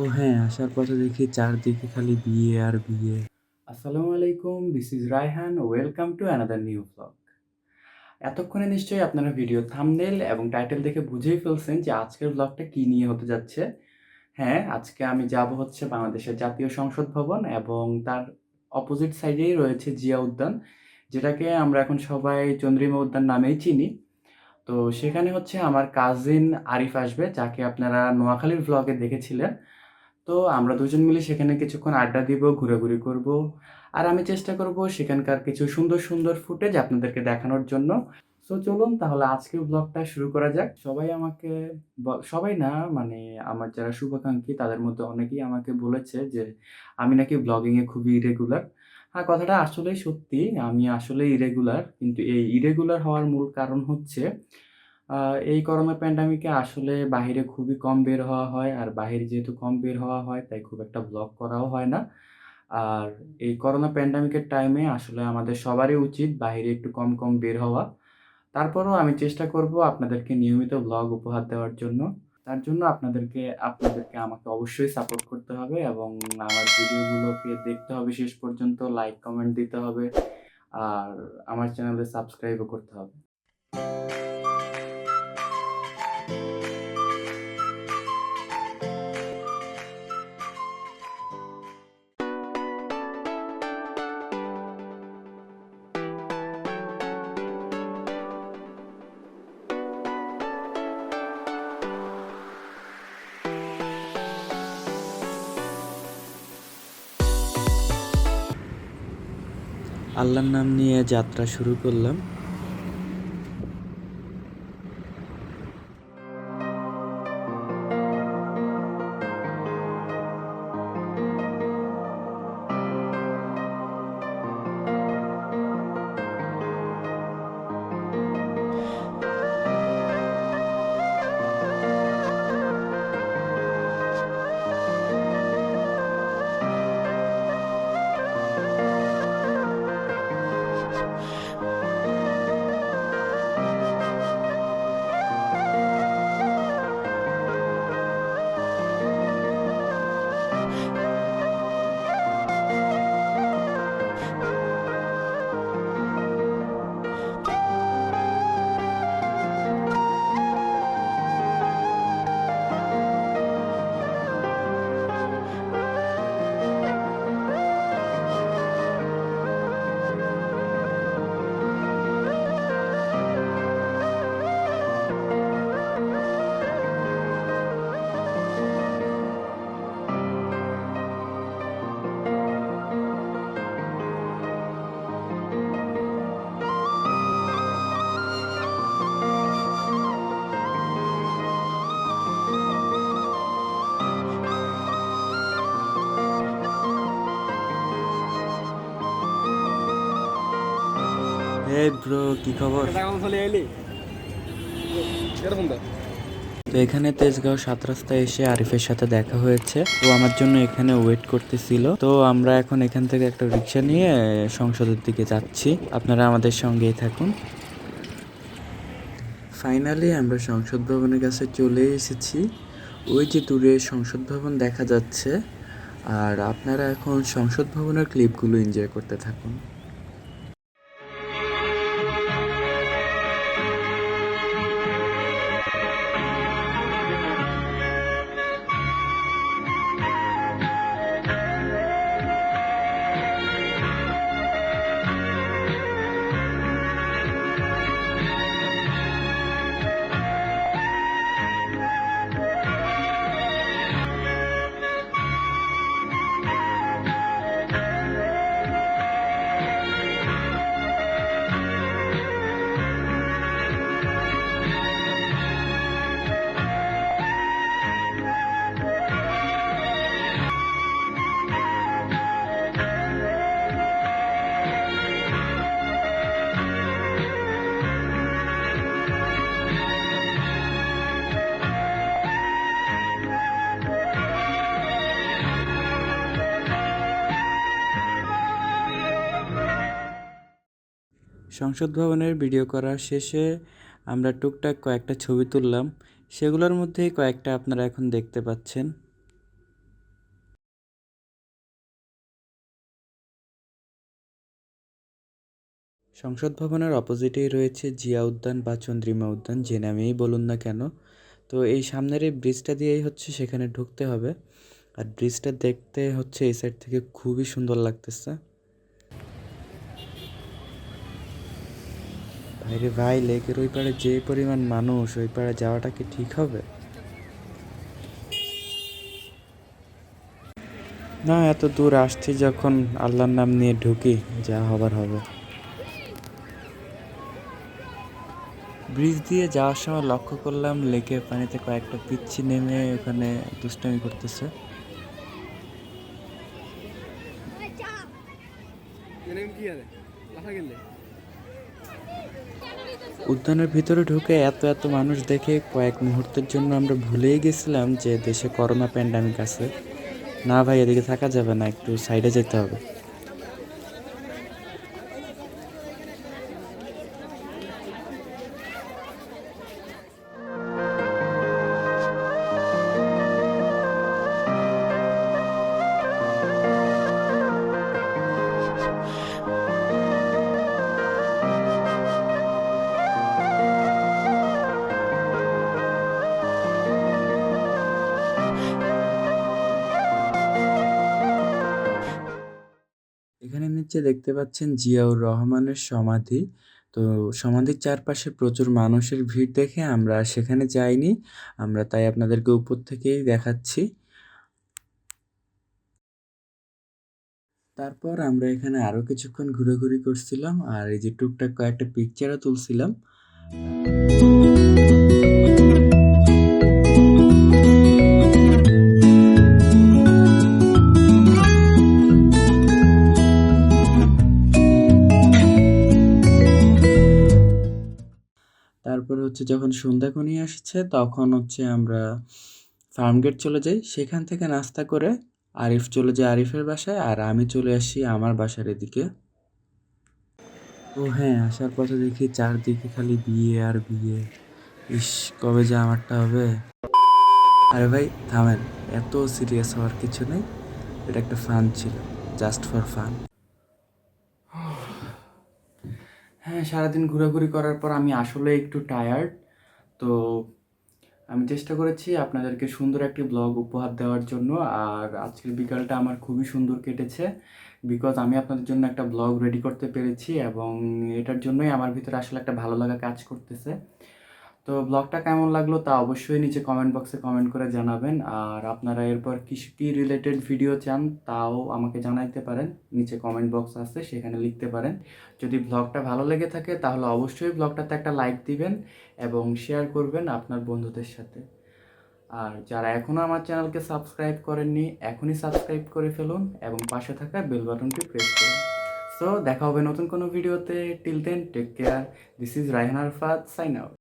তো হ্যাঁ আসার পথে দেখি চারদিকে খালি বিয়ে আর বিয়ে। আসসালামু আলাইকুম this is Raihan welcome to another new blog এতক্ষণে নিশ্চয়ই আপনারা ভিডিও থামনেল এবং টাইটেল দেখে বুঝেই ফেলছেন যে আজকের ব্লগটা কী নিয়ে হতে যাচ্ছে। হ্যাঁ আজকে আমি যাব হচ্ছে বাংলাদেশের জাতীয় সংসদ ভবন এবং তার অপোজিট সাইডেই রয়েছে জিয়া উদ্যান, যেটাকে আমরা এখন সবাই চন্দ্রিমা উদ্যান নামেই চিনি। তো সেখানে হচ্ছে আমার কাজিন আরিফ আসবে, যাকে আপনারা নোয়াখালীর ব্লগে দেখেছিলেন। তো আমরা দুজন মিলে সেখানে কিছুক্ষণ আড্ডা দিব, ঘোরাঘুরি করব। আর আমি চেষ্টা করব সেখানকার কিছু সুন্দর সুন্দর ফুটেজ আপনাদেরকে দেখানোর জন্য। তো চলুন তাহলে আজকে ব্লগটা শুরু করা যাক। সবাই আমাকে সবাই না মানে আমার যারা শুভাকাঙ্ক্ষী তাদের মধ্যে অনেকেই আমাকে বলেছে যে আমি নাকি ব্লগিংয়ে খুবই ইরেগুলার হ্যাঁ কথাটা আসলেই সত্যি। আমি আসলে ইরেগুলার কিন্তু এই ইরেগুলার হওয়ার মূল কারণ হচ্ছে এই করোনা প্যান্ডামিকে আসলে বাইরে খুবই কম বের হওয়া হয়, আর বাইরে যেহেতু কম বের হওয়া হয়, তাই খুব একটা ব্লগ করাও হয় না। আর এই করোনা প্যান্ডামিকের টাইমে আসলে আমাদের সবারই উচিত বাইরে একটু কম কম বের হওয়া। তারপরেও আমি চেষ্টা করব আপনাদেরকে নিয়মিত ব্লগ উপহার দেওয়ার জন্য। তার জন্য আপনাদেরকে আপনাদেরকে আমাকে অবশ্যই সাপোর্ট করতে হবে এবং আমার ভিডিওগুলোকে দেখতে হবে শেষ পর্যন্ত লাইক কমেন্ট দিতে হবে, আর আমার চ্যানেলে সাবস্ক্রাইবও করতে হবে। আল্লাহর নাম নিয়ে যাত্রা শুরু করলাম। এই ব্রো কি খবর? তো। এখানে তেজগাঁও সাত রাস্তায় এসে আরিফের সাথে দেখা হয়েছে। ও আমার জন্য এখানে ওয়েট করতেছিল। তো আমরা এখন এখান থেকে একটা রিক্সা নিয়ে সংসদের দিকে যাচ্ছি। আপনারা আমাদের সঙ্গেই থাকুন। ফাইনালি আমরা সংসদ ভবনের কাছে চলে এসেছি। ওই যে দূরে সংসদ ভবন দেখা যাচ্ছে। আর আপনারা এখন সংসদ ভবনের ক্লিপগুলো এনজয় করতে থাকুন। সংসদ ভবনের ভিডিও করা শেষে আমরা টুকটাক কয়েকটা ছবি তুললাম। সেগুলোর মধ্যেই কয়েকটা আপনারা এখন দেখতে পাচ্ছেন। সংসদ ভবনের অপোজিটেই রয়েছে জিয়া উদ্যান বা চন্দ্রিমা উদ্যান, যে নামেই বলুন না কেন। তো এই সামনের এই ব্রিজটা দিয়েই হচ্ছে সেখানে ঢুকতে হবে। আর ব্রিজটা দেখতে হচ্ছে এই সাইড থেকে খুবই সুন্দর লাগতেছে। ভাইরে ভাই লেকের ওই পারে যে পরিমাণ মানুষ ওই পারে যাওয়াটা কি ঠিক হবে? না এত দূর আসছি যখন আল্লাহর নাম নিয়ে ঢুকি যা হবার হবে। ব্রিজ দিয়ে যাওয়ার সময় লক্ষ্য করলাম লেকের পানিতে কয়েকটা পিচ্ছি নেমে ওখানে দুষ্টামি করতেছে। উদ্যানের ভিতরে ঢুকে এত এত মানুষ দেখে কয়েক মুহূর্তের জন্য আমরা ভুলেই গেছিলাম যে দেশে করোনা প্যান্ডামিক আছে। না ভাই, এদিকে থাকা যাবে না, একটু সাইডে যেতে হবে। নিচে দেখতে পাচ্ছেন জিয়াউর রহমানের সমাধি, তো সমাধির চারপাশে প্রচুর মানুষের ভিড় দেখে আমরা সেখানে যাইনি। আমরা তাই আপনাদেরকে উপর থেকেই দেখাচ্ছি। তারপর আমরা এখানে আরও কিছুক্ষণ ঘোরাঘুরি করছিলাম আর এই যে টুকটাক কয়েকটা পিকচারও তুলছিলাম। হচ্ছে যখন সন্ধ্যা ঘনিয়ে আসছে, তখন হচ্ছে আমরা ফার্মগেট চলে যাই। সেখান থেকে নাস্তা করে আরিফ চলে যায় আরিফের বাসায় আর আমি চলে আসি আমার বাসার এদিকে। ও হ্যাঁ আসার পথে দেখি চারদিকে খালি বিয়ে আর বিয়ে। ইস, কবে যে আমারটা হবে? আরে ভাই, থামেন, এত সিরিয়াস হওয়ার কিছু নেই। এটা একটা ফান ছিল জাস্ট ফর ফান হ্যাঁ সারাদিন ঘোরাঘুরি করার পর আমি আসলে একটু টায়ার্ড তো আমি চেষ্টা করেছি আপনাদেরকে সুন্দর একটি ব্লগ উপহার দেওয়ার জন্য। আর আজকের বিকালটা আমার খুবই সুন্দর কেটেছে বিকজ আমি আপনাদের জন্য একটা ব্লগ রেডি করতে পেরেছি এবং এটার জন্যই আমার ভিতরে আসলে একটা ভালো লাগা কাজ করতেছে। তো ব্লগটা কেমন লাগল তা অবশ্যই নিচে কমেন্ট বক্সে কমেন্ট করে জানাবেন। আর আপনারা এরপর কি কী রিলেটেড ভিডিও চান তাও আমাকে জানাইতে পারেন। নিচে কমেন্ট বক্স আছে, সেখানে লিখতে পারেন। যদি ব্লগটা ভালো লেগে থাকে তাহলে অবশ্যই ব্লগটাতে একটা লাইক দিবেন এবং শেয়ার করবেন আপনার বন্ধুদের সাথে। আর যারা এখনও আমার চ্যানেলকে সাবস্ক্রাইব করেননি, এখনই সাবস্ক্রাইব করে ফেলুন এবং পাশে থাকা বেল বাটনটি প্রেস করুন। সো দেখা হবে নতুন কোনো ভিডিওতে till then take care this is Raihan Arafat sign out